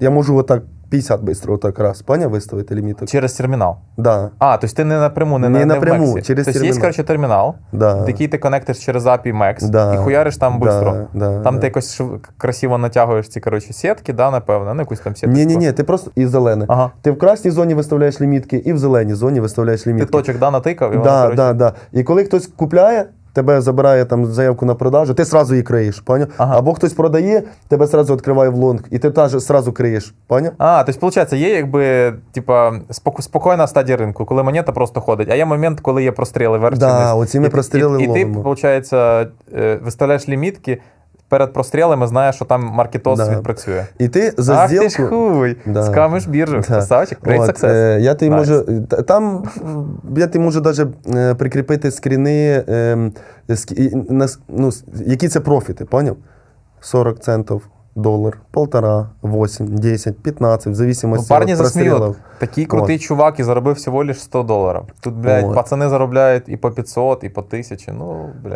Я можу отак 50 быстро, отак раз, поняв, виставити ліміток? Через термінал. Да, А, тобто ти не напряму, не, Не на, не напряму, в Мексі. через тобто є, термінал. коротше, термінал, да. який ти конектиш через API Max Да. і хуяриш там Да, швидко. да, Там да. ти якось красиво натягуєш ці коротше, сітки, да, напевно, ну якусь там сітку. Ні, ні, ні, ти просто і зелене. Ага. Ти в красній зоні виставляєш лімітки, і в зеленій зоні виставляєш Ти лімітки. точок да, натикав, і Да, коротше, да, да. І коли хтось купляє, тебе забирає там заявку на продажу, ти сразу її криєш, поняв? Ага. Або хтось продає, тебе сразу відкриває в лонг, і ти теж сразу криєш, поняв? А, тобто, виходить, є якби типа спокійна стадія ринку, коли монета просто ходить, а є момент, коли є простріли вверх Да, оці ми І простріли І, і ти, виходить, е, виставляєш лімітки перед прострілами, знаєш, що там маркетоз Да. відпрацює. І ти за Ах ти ж хуй, Да. скамиш біржу, Да. красавчик, great От, success. е, я тобі Nice. можу. Там я тобі можу навіть е, прикріпити скріни, е, ск- і- на ну, які це профіти, поняв? 40 центів, долар, полтора, 8, 10, 15, в Ну, зависимости парні від прострілів. Такий крутий чувак і заробив всього лиш 100 доларів. Тут, блядь, От. пацани заробляють і по 500, і по 1000. Ну, блядь.